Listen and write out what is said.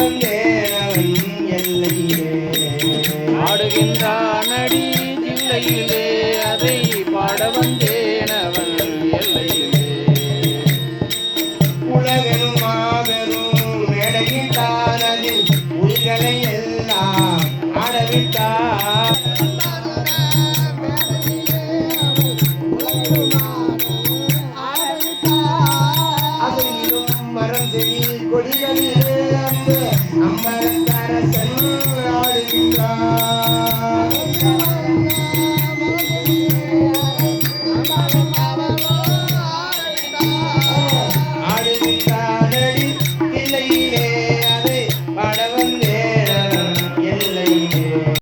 வந்தேன் அவன் ஆடுகின்றானடி எல்லையிலே. திங்களும் மாற சூடம் அதை எல்லையிலே. மாபெரும் உயிர்களை எல்லாம் ஆடவிட்டார். செடி கொடிகளிலே அந்த அம்பரத்தரசன் ஆடுகின்றார்.